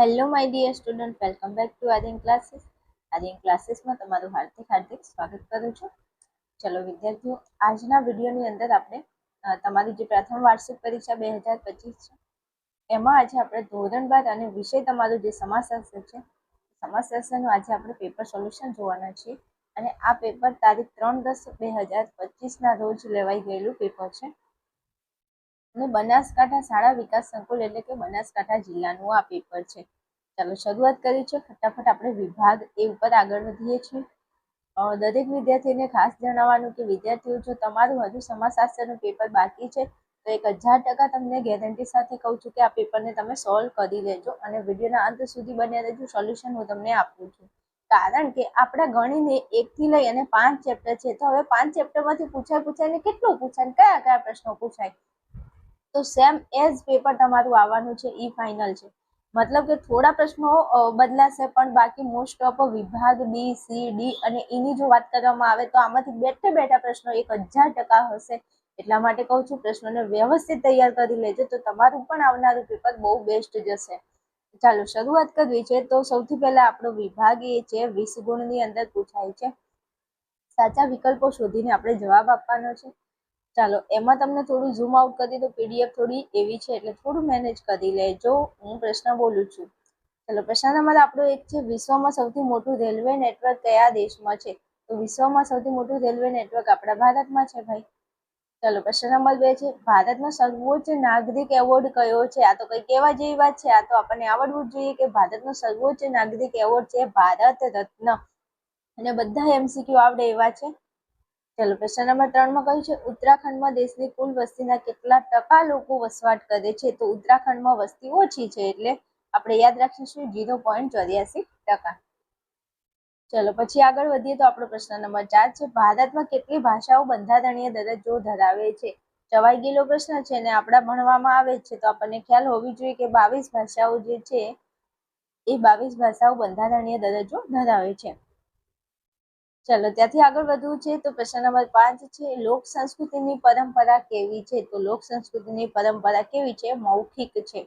Hello my dear student welcome back to Adin classes Adin ક્લાસીસમાં તમારું હાર્દિક હાર્દિક સ્વાગત કરું છું. ચલો, વિદ્યાર્થીઓ, આજના વિડીયોની અંદર આપણે તમારી જે પ્રથમ વાર્ષિક પરીક્ષા બે હજાર પચીસ છે, એમાં આજે આપણે ધોરણ બાર અને વિષય તમારું જે સમાજશાસ્ત્ર છે સમાજશાસ્ત્રનું આજે આપણે પેપર સોલ્યુશન જોવાના છીએ. અને આ પેપર તારીખ ત્રણ દસ બે હજાર પચીસના રોજ લેવાઈ ગયેલું પેપર છે. અને બનાસકાંઠા શાળા વિકાસ સંકુલ એટલે કે બનાસકાંઠા જિલ્લાનું આ પેપર છે. ચાલો શરૂઆત કરી છે ફટાફટ આપણે વિભાગ એ ઉપર આગળ વધીએ છીએ. દરેક વિદ્યાર્થીને ખાસ જણાવવાનું કે વિદ્યાર્થીઓ, જો તમારું હજુ સમાજશાસ્ત્રનું પેપર બાકી છે, તો એક હજાર ટકા તમને ગેરંટી સાથે કહું છું કે આ પેપરને તમે સોલ્વ કરી લેજો અને વિડીયોના અંત સુધી બન્યા રહેજો. સોલ્યુશન હું તમને આપું છું. કારણ કે આપણા ગણીને એકથી લઈ અને પાંચ ચેપ્ટર છે. તો હવે પાંચ ચેપ્ટરમાંથી પૂછાય પૂછાય ને કેટલું પૂછાય કયા કયા પ્રશ્નો પૂછાય? તો સેમ એઝ પેપર તમારું આવવાનું છે, ઈ ફાઇનલ છે. મતલબ કે થોડા પ્રશ્નો બદલાશે, પણ બાકી મોસ્ટ ઓફ વિભાગ બી સી ડી અને એની જો વાત કરવામાં આવે તો આમાંથી બેઠે બેઠા પ્રશ્નો એક હજાર ટકા હશે. એટલા માટે કહું છું, પ્રશ્નોને વ્યવસ્થિત તૈયાર કરી લેજો, તો તમારું પણ આવનારું પેપર બહુ બેસ્ટ જશે. ચાલો, શરૂઆત કરવી છે, તો સૌથી પહેલા આપણો વિભાગ એ છે, વીસ ગુણની અંદર પૂછાય છે. સાચા વિકલ્પો શોધીને આપણે જવાબ આપવાનો છે. ચાલો, એમાં તમને થોડું ઝૂમ આઉટ કરી દો પીડીએફ થોડી એવી છે, એટલે થોડું મેનેજ કરી લેજો, હું પ્રશ્ન બોલું છું. ચાલો, પ્રશ્ન નંબર આપણો એક છે, વિશ્વમાં સૌથી મોટું રેલવે નેટવર્ક કયા દેશમાં છે? તો વિશ્વમાં સૌથી મોટું રેલવે નેટવર્ક આપણા ભારતમાં છે, ભાઈ. ચાલો, પ્રશ્ન નંબર બે છે, ભારતનો સર્વોચ્ચ નાગરિક એવોર્ડ કયો છે? આ તો કઈ કહેવા જેવી વાત છે, આ તો આપણને આવડવું જ જોઈએ કે ભારતનો સર્વોચ્ચ નાગરિક એવોર્ડ છે, ભારત રત્ન. અને બધા એમસીક્યુ આવડે એવા છે? ચલો પ્રશ્ન નંબર ત્રણમાં કહ્યું છે, ઉત્તરાખંડમાં દેશની કુલ વસ્તીના કેટલા ટકા લોકો વસવાટ કરે છે? તો ઉત્તરાખંડમાં વસ્તી ઓછી છે એટલે આપણે યાદ રાખીશું જીરો પોઈન્ટ ચોર્યાસી ટકા. ચલો, પછી આગળ વધીએ તો આપણો પ્રશ્ન નંબર ચાર છે, ભારતમાં કેટલી ભાષાઓ બંધારણીય દરજ્જો ધરાવે છે? ચવાઈ ગયેલો પ્રશ્ન છે અને આપણા ભણવામાં આવે છે, તો આપણને ખ્યાલ હોવી જોઈએ કે બાવીસ ભાષાઓ જે છે, એ બાવીસ ભાષાઓ બંધારણીય દરજ્જો ધરાવે છે. ચલો, ત્યાંથી આગળ વધવું છે તો પ્રશ્ન નંબર પાંચ છે, લોક સંસ્કૃતિની પરંપરા કેવી છે? તો લોક સંસ્કૃતિની પરંપરા કેવી છે? મૌખિક છે.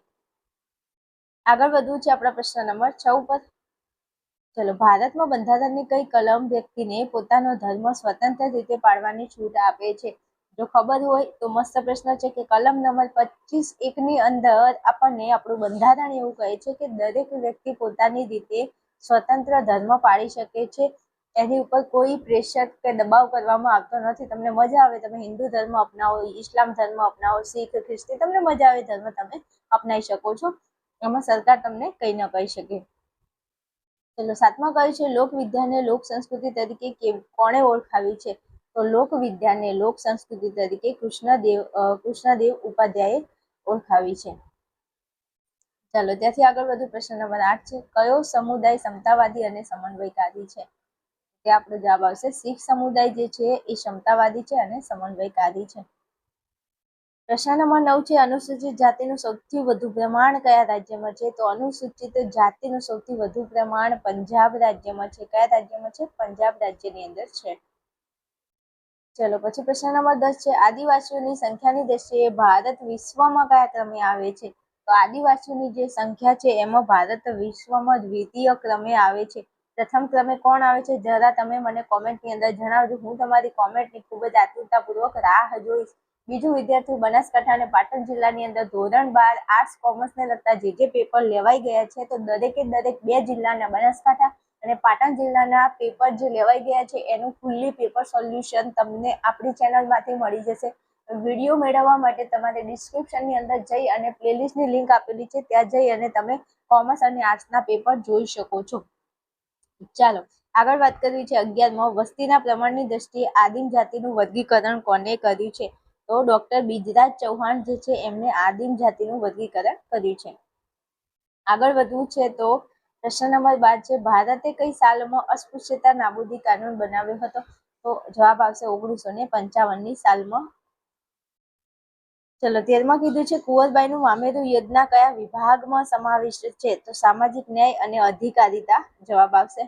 આગળ વધવું છે આપણા પ્રશ્ન નંબર છ ઉપર. ચલો, ભારતમાં બંધારણની કઈ કલમ વ્યક્તિને પોતાનો ધર્મ સ્વતંત્ર રીતે પાળવાની છૂટ આપે છે? જો ખબર હોય તો મસ્ત પ્રશ્ન છે કે કલમ નંબર પચીસ એકની અંદર આપણને આપણું બંધારણ એવું કહે છે કે દરેક વ્યક્તિ પોતાની રીતે સ્વતંત્ર ધર્મ પાળી શકે છે. એની ઉપર કોઈ પ્રેશર કે દબાવ કરવામાં આવતો નથી. તમને મજા આવે, તમે હિન્દુ ધર્મ અપનાવો ઇસ્લામ ધર્મ અપનાવો, શીખ, ખ્રિસ્તી, તમને મજા આવે ધર્મ તમે અપનાવી શકો છો. એમાં સરકાર તમને કંઈ ન કહી શકે. ચલો, સાતમા કહ્યું છે લોકવિદ્યાને લોક સંસ્કૃતિ તરીકે કોણે ઓળખાવી છે? તો લોકવિદ્યાને લોક સંસ્કૃતિ તરીકે કૃષ્ણદેવ કૃષ્ણદેવ ઉપાધ્યાયે ઓળખાવી છે. ચાલો, ત્યાંથી આગળ વધુ પ્રશ્ન નંબર આઠ છે. કયો સમુદાય સમતાવાદી અને સમન્વયકારી છે? આપણો જવાબ આવશે, શીખ સમુદાય જે છે એ ક્ષમતાવાદી છે અને સમન્વયકારી છે. પ્રશ્ન નંબર નવ છે, અનુસૂચિત જાતિનું સૌથી વધુ પ્રમાણ કયા રાજ્યમાં છે? તો અનુસૂચિત જાતિનું સૌથી વધુ પ્રમાણ પંજાબ રાજ્યમાં છે. કયા રાજ્યમાં છે? પંજાબ રાજ્યની અંદર છે. ચલો, પછી પ્રશ્ન નંબર દસ છે. આદિવાસીઓની સંખ્યાની દ્રષ્ટિએ ભારત વિશ્વમાં કયા ક્રમે આવે છે? તો આદિવાસીઓની જે સંખ્યા છે, એમાં ભારત વિશ્વમાં દ્વિતીય ક્રમે આવે છે. પ્રથમ ક્રમે કોણ આવે છે, જરા તમે મને કોમેન્ટની અંદર જણાવજો. હું તમારી કોમેન્ટની ખૂબ જ આતુરતાપૂર્વક રાહ જોઈશ. બીજું વિદ્યાર્થીઓ, બનાસકાંઠા અને પાટણ જિલ્લાની અંદર ધોરણ બાર આર્ટ્સ કોમર્સને લગતા જે જે પેપર લેવાઈ ગયા છે, તો દરેકે દરેક બે જિલ્લાના, બનાસકાંઠા અને પાટણ જિલ્લાના પેપર જે લેવાઈ ગયા છે, એનું ફૂલ્લી પેપર સોલ્યુશન તમને આપણી ચેનલમાંથી મળી જશે. વીડિયો મેળવવા માટે તમારે ડિસ્ક્રિપ્શનની અંદર જઈ અને પ્લેલિસ્ટની લિંક આપેલી છે, ત્યાં જઈ અને તમે કોમર્સ અને આર્ટ્સના પેપર જોઈ શકો છો. ચાલો, આગળ વાત કરવી છે અગિયારમાં. વસ્તીના પ્રમાણની દ્રષ્ટિએ આદિમ જાતિનું વર્ગીકરણ કોને કર્યું છે? તો ડોક્ટર બીજરાજ ચૌહાણ જે છે એમને આદિમ જાતિનું વર્ગીકરણ કર્યું છે. આગળ વધવું છે તો પ્રશ્ન નંબર બાર છે, ભારતે કઈ સાલમાં અસ્પૃશ્યતા નાબૂદી કાનૂન બનાવ્યો હતો? તો જવાબ આવશે ઓગણીસો ને પંચાવનની સાલમાં ચલો, તેરમાં કીધું છે, કુંવરબાઈનું મામેરું યોજના કયા વિભાગમાં સમાવિષ્ટ છે? તો સામાજિક ન્યાય અને અધિકારિતા જવાબ આવશે.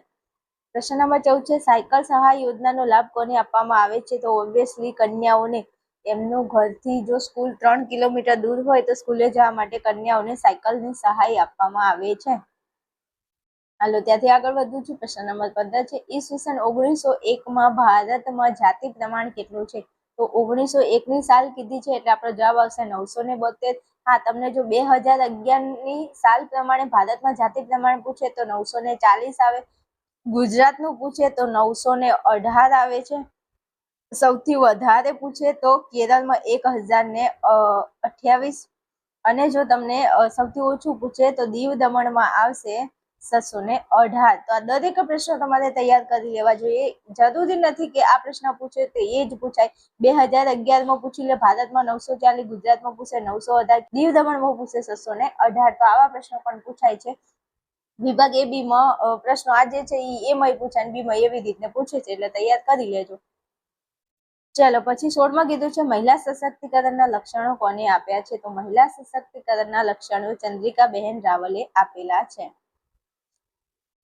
પ્રશ્ન નંબર ચૌદ છે, સાયકલ સહાય યોજનાનો લાભ કોને આપવામાં આવે છે? તો ઓબ્વિયસલી કન્યાઓને. એમનું ઘરથી જો સ્કૂલ ત્રણ કિલોમીટર દૂર હોય, તો સ્કૂલે જવા માટે કન્યાઓને સાયકલની સહાય આપવામાં આવે છે. હાલો, ત્યાંથી આગળ વધુ છું. પ્રશ્ન નંબર પંદર છે ઈસવીસન ઓગણીસો એકમાં ભારતમાં જાતિ પ્રમાણ કેટલું છે? તો ઓગણીસો એકની સાલ કીધી છે એટલે આપણો જવાબ આવશે નવસો ને બોતેર. હા, તમને જો બે હજાર અગિયારની સાલ પ્રમાણે ભારતમાં જાતિ પ્રમાણે પૂછે તો નવસો ને ચાલીસ આવે. ગુજરાતનું પૂછે તો નવસો ને અઢાર આવે છે. સૌથી વધારે પૂછે તો કેરળમાં એક હજાર ને અઠ્યાવીસ. અને જો તમને સૌથી ઓછું પૂછે તો દીવ દમણમાં આવશે છસો ને અઢાર. તો આ દરેક પ્રશ્નો તમારે તૈયાર કરી લેવા જોઈએ. જરૂરી નથી કે આ પ્રશ્ન પૂછે તો એ જ પૂછાય. બે હજાર અગિયારમાં પૂછી લે, ભારતમાં નવસો ચાલીસ, ગુજરાતમાં પૂછે નવસો અઢાર દીવ દમણમાં પૂછે છસો ને અઢાર. તો આવા પ્રશ્નો પણ પૂછાય છે. વિભાગ એ બીમાં પ્રશ્નો આ જે છે એ એમાં પૂછાય બી માં એવી રીતને પૂછે છે, એટલે તૈયાર કરી લેજો. ચાલો, પછી સોળમાં કીધું છે, મહિલા સશક્તિકરણના લક્ષણો કોને આપ્યા છે? તો મહિલા સશક્તિકરણના લક્ષણો ચંદ્રિકા બહેન રાવલે આપેલા છે.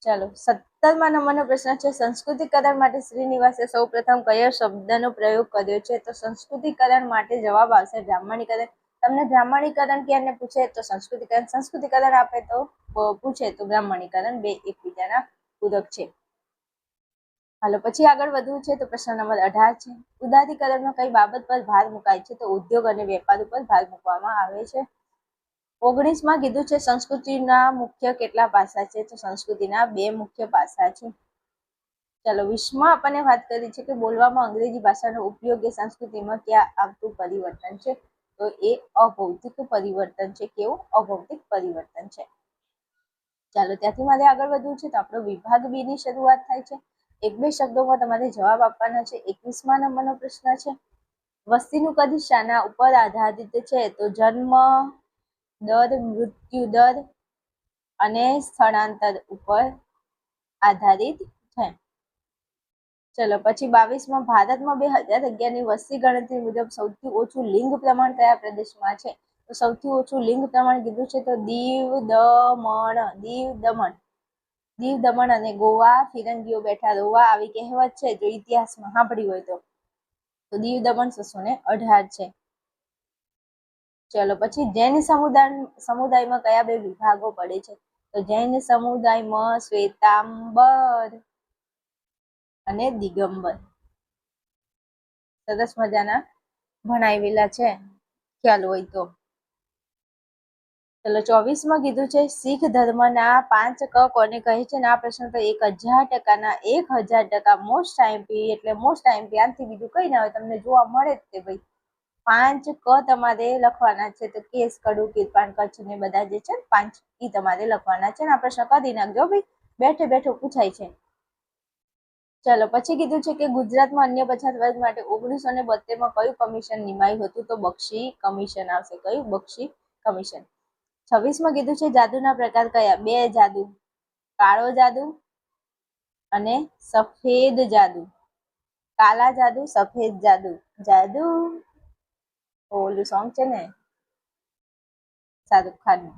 ચાલો, સત્તરમાં નંબરનો પ્રશ્ન છે, સંસ્કૃતિકરણ માટે શ્રીનિવાસે સૌ પ્રથમ કયો શબ્દનો પ્રયોગ કર્યો છે? તો સંસ્કૃતિકરણ માટે જવાબ આવશે બ્રાહ્મણીકરણ. તમને બ્રાહ્મણીકરણ ક્યાંને પૂછે તો સંસ્કૃતિકરણ સંસ્કૃતિકરણ આપે તો પૂછે તો બ્રાહ્મણીકરણ, બે એકબીજાના પૂરક છે. હાલો, પછી આગળ વધવું છે તો પ્રશ્ન નંબર અઢાર છે. ઉદારીકરણમાં કઈ બાબત પર ભાર મુકાય છે? તો ઉદ્યોગ અને વેપાર ઉપર ભાર મૂકવામાં આવે છે. ઓગણીસમાં કીધું છે, સંસ્કૃતિના મુખ્ય કેટલા પાસા છે? તો સંસ્કૃતિના બે મુખ્ય પાસા છે. ચાલો વીસમાં આપણને વાત કરી છે કે બોલવામાં અંગ્રેજી ભાષાનો ઉપયોગ એ સંસ્કૃતિમાં ક્યાં આવતું પરિવર્તન છે? તો એ અભૌતિક પરિવર્તન છે. કેવું? અભૌતિક પરિવર્તન છે. ચાલો, ત્યાંથી મારે આગળ વધવું છે તો આપણો વિભાગ બી ની શરૂઆત થાય છે. એક બે શબ્દોમાં તમારે જવાબ આપવાના છે. એકવીસમા નંબરનો પ્રશ્ન છે. વસ્તીનું કદ શાના ઉપર આધારિત છે? તો જન્મ દર મૃત્યુ દર અને સ્થળાંતર ઉપર આધારિત છે. ચલો, પછી બાવીસમાં ભારતમાં બે હજાર અગિયારની વસ્તી ગણતરી મુજબ સૌથી ઓછું લિંગ પ્રમાણ કયા પ્રદેશમાં છે? તો સૌથી ઓછું લિંગ પ્રમાણ કીધું છે તો દીવ દમણ દીવ દમણ. દીવ દમણ અને ગોવા ફિરંગીઓ બેઠા રોવા આવી કહેવત છે, જો ઇતિહાસમાં સાંભળી હોય તો દીવ દમણ છસો ને અઢાર છે. ચલો, પછી જૈન સમુદાય, સમુદાયમાં કયા બે વિભાગો પડે છે? તો જૈન સમુદાયમાં શ્વેતાંબર અને દિગંબર. સરસ મજાના ભણાવેલા છે, ખ્યાલ હોય તો. ચલો, ચોવીસમાં કીધું છે, શીખ ધર્મના પાંચ ક કોને કહે છે? આ પ્રશ્ન તો એક હજાર ટકાના, એક હજાર ટકા મોસ્ટ આઈમ્પી એટલે મોસ્ટ આઈમ્પી આનાથી બીજું કઈ ના હોય, તમને જોવા મળે જ તે ભાઈ. પાંચ ક તમારે લખવાના છે, તો કેસ કડુ કિરપાણ કચ્છ ને બધા જે છે પાંચ ઈ તમારે લખવાના છે આ પ્રશ્ન કરી નાખજો ભાઈ. બેઠે બેઠો પૂછાય છે. ચલો, પછી કીધું છે કે ગુજરાતમાં અન્ય પછાત વર્ગ માટે ઓગણીસો ને બોતેરમાં કયું કમિશન નિમાયું હતું? તો બક્ષી કમિશન આવશે. કયું? બક્ષી કમિશન. છવ્વીસમાં કીધું છે જાદુના પ્રકાર કયા? બે જાદુ, કાળો જાદુ અને સફેદ જાદુ. કાલા જાદુ, સફેદ જાદુ. જાદુ. ઓલું સોંગ છે ને, શાહરૂખ ખાનનું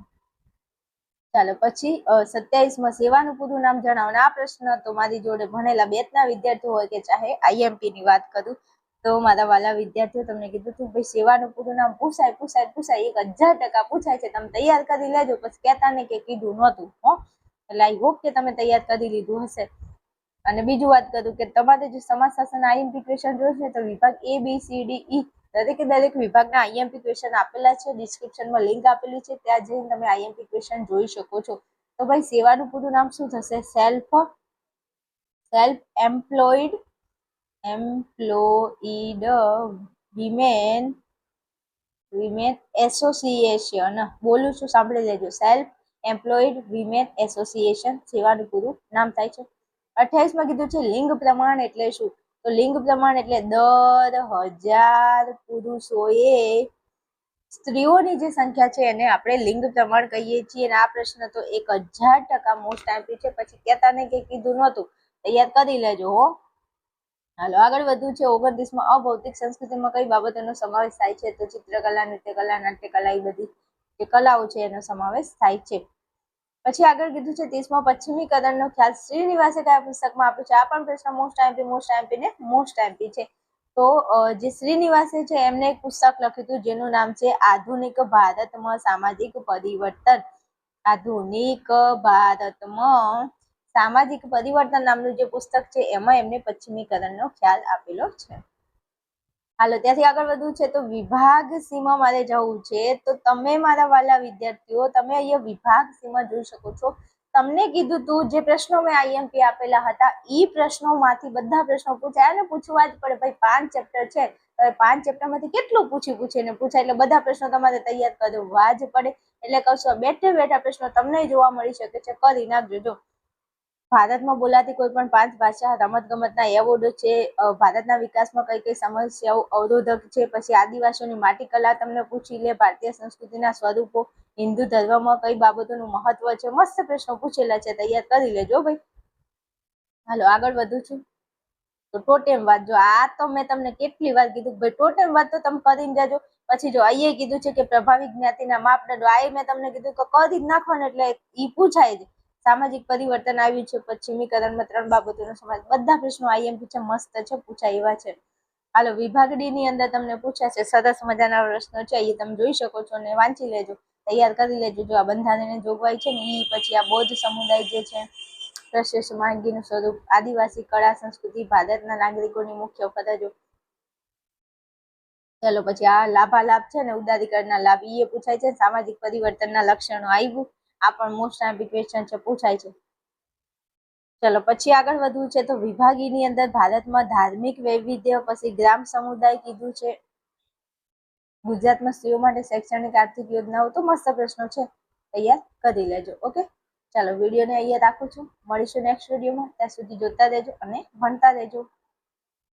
ચાલો પછી સત્યાવીસમાં સેવાનું પૂરું નામ જણાવો. આ પ્રશ્ન તો મારી જોડે ભણેલા બેતના વિદ્યાર્થીઓ હોય કે ચાહે આઈએમપી ની વાત કરું, તો મારા વાલા વિદ્યાર્થીઓ તમને કીધું હતું, ભાઈ સેવાનું પૂરું નામ પૂછાય પૂછાય પૂછાય. એક હજાર ટકા પૂછાય છે. તમે તૈયાર કરી લેજો. પછી કહેતા ને કે કીધું નહોતું, હો. એટલે આઈ હોપ કે તમે તૈયાર કરી લીધું હશે. અને બીજું વાત કરું કે તમારે જો સમાજ શાસન આઈએમપી ક્વેશ્ચન જોશે તો વિભાગ એ બી સી ડી ઈ દરેકે દરેક વિભાગના આઈએમપી ક્વેશ્ચન આપેલા છે ડિસ્ક્રિપ્શનમાં લિંક આપેલી છે, ત્યાં જઈને તમે આઈએમપી ક્વેશ્ચન જોઈ શકો છો. તો ભાઈ, સેવાનું પૂરું નામ શું થશે? Self self employed employed women women association બોલું છું, સાંભળી લેજો. સેલ્ફ એમ્પ્લોઈડ વિમેન એસોસિએશન સેવાનું પૂરું નામ થાય છે. અઠ્યાવીસમાં કીધું છે, લિંગ પ્રમાણ એટલે શું? તો લિંગ પ્રમાણ એટલે દર હજાર પુરુષોએ સ્ત્રીઓની જે સંખ્યા છે એને આપણે લિંગ પ્રમાણ કહીએ છીએ. અને આ પ્રશ્ન તો એક હજાર ટકા મોસ્ટ આપ્યું છે. પછી કહેતા ને કે કીધું નહોતું. તૈયાર કરી લેજો હો. હાલો, આગળ વધવું છે. ઓગણત્રીસમાં અભૌતિક સંસ્કૃતિમાં કઈ બાબતોનો સમાવેશ થાય છે? તો ચિત્રકલા, નૃત્યકલા, નાટ્યકલા, એ બધી જે કલાઓ છે એનો સમાવેશ થાય છે. પછી આગળ કીધું છે ત્રીસમાં પશ્ચિમીકરણનો ખ્યાલ શ્રીનિવાસે કયા પુસ્તકમાં આપ્યો છે? આ પણ પ્રશ્ન મોસ્ટ આઈમ્પી મોસ્ટ આઈમ્પી ને મોસ્ટ આઈમ્પી છે. તો જે શ્રીનિવાસે છે એમને એક પુસ્તક લખ્યું હતું જેનું નામ છે આધુનિક ભારતમાં સામાજિક પરિવર્તન. આધુનિક ભારતમાં સામાજિક પરિવર્તન નામનું જે પુસ્તક છે એમાં એમને પશ્ચિમીકરણનો ખ્યાલ આપેલો છે. હાલો, ત્યાંથી આગળ વધવું છે તો વિભાગ સીમા મારે જવું છે. તો તમે મારા વાલા વિદ્યાર્થીઓ, તમે અહીંયા વિભાગ સીમા જોઈ શકો છો. તમને કીધું તું જે પ્રશ્નો મેં આઈએમપી આપેલા હતા એ પ્રશ્નોમાંથી બધા પ્રશ્નો પૂછાય અને પૂછવા જ પડે. ભાઈ, પાંચ ચેપ્ટર છે. હવે પાંચ ચેપ્ટરમાંથી કેટલું પૂછી પૂછીને પૂછાય? એટલે બધા પ્રશ્નો તમારે તૈયાર કરવા જ પડે. એટલે કહશો બેઠે બેઠા પ્રશ્નો તમને જોવા મળી શકે છે. કરી નાખજો, જો. ભારતમાં બોલાતી કોઈ પણ પાંચ ભાષા રમત ગમતના એવોર્ડ છે ભારતના વિકાસમાં કઈ કઈ સમસ્યાઓ અવરોધક છે, પછી આદિવાસીઓની માટી કલા તમને પૂછી લે, ભારતીય સંસ્કૃતિના સ્વરૂપો, હિન્દુ ધર્મમાં કઈ બાબતોનું મહત્વ છે, મસ્ત પ્રશ્નો પૂછેલા છે, તૈયાર કરી લેજો ભાઈ. હાલો, આગળ વધું છું. તો ટોટેમ વાત, જો આ તો મેં તમને કેટલી વાર કીધું, ભાઈ ટોટેમ વાત તો તમે કરીને જાજો. પછી જો અહીંયા કીધું છે કે પ્રભાવી જ્ઞાતિના માપદંડો આ મેં તમને કીધું કે કરી જ નાખવાનું, એટલે ઈ પૂછાય જ. સામાજિક પરિવર્તન આવ્યું છે, પશ્ચિમીકરણમાં ત્રણ બાબતોનો સમાજ બધા પ્રશ્નો આઈએમપી છે, મસ્ત છે, પૂછાય એવા છે. હાલો, વિભાગ ડી અંદર તમને પૂછાશે સરસ મજાના પ્રશ્નો છે, એ તમે જોઈ શકો છો ને વાંચી લેજો, તૈયાર કરી લેજો. જો આ બંધારણની જોગવાઈ છે ને એ પછી આ બૌદ્ધ સમુદાય જે છે, પ્રશસ્ત માંગીનું સ્વરૂપ, આદિવાસી કળા, સંસ્કૃતિ, ભારતના નાગરિકોની મુખ્ય ફરજો ચાલો, પછી આ લાભાલાભ છે ને, ઉદારીકરણના લાભ એ પૂછાય છે સામાજિક પરિવર્તનના લક્ષણો આવ્યું. આ પણ મોસ્ટ આઈમ્પી ક્વેશ્ચન છે, પૂછાય છે. ચલો, પછી આગળ વધવું છે તો વિભાગીની અંદર ભારતમાં ધાર્મિક વૈવિધ્ય પછી ગ્રામ સમુદાય કીધું છે. ગુજરાતમાં સ્ત્રીઓ માટે શૈક્ષણિક આર્થિક યોજનાઓ તો મસ્ત પ્રશ્નો છે. તૈયાર કરી લેજો, ઓકે? ચાલો, વિડીયોને અહીંયા રાખું છું. મળીશું નેક્સ્ટ વિડીયોમાં. ત્યાં સુધી જોતા રહેજો અને ભણતા રહેજો.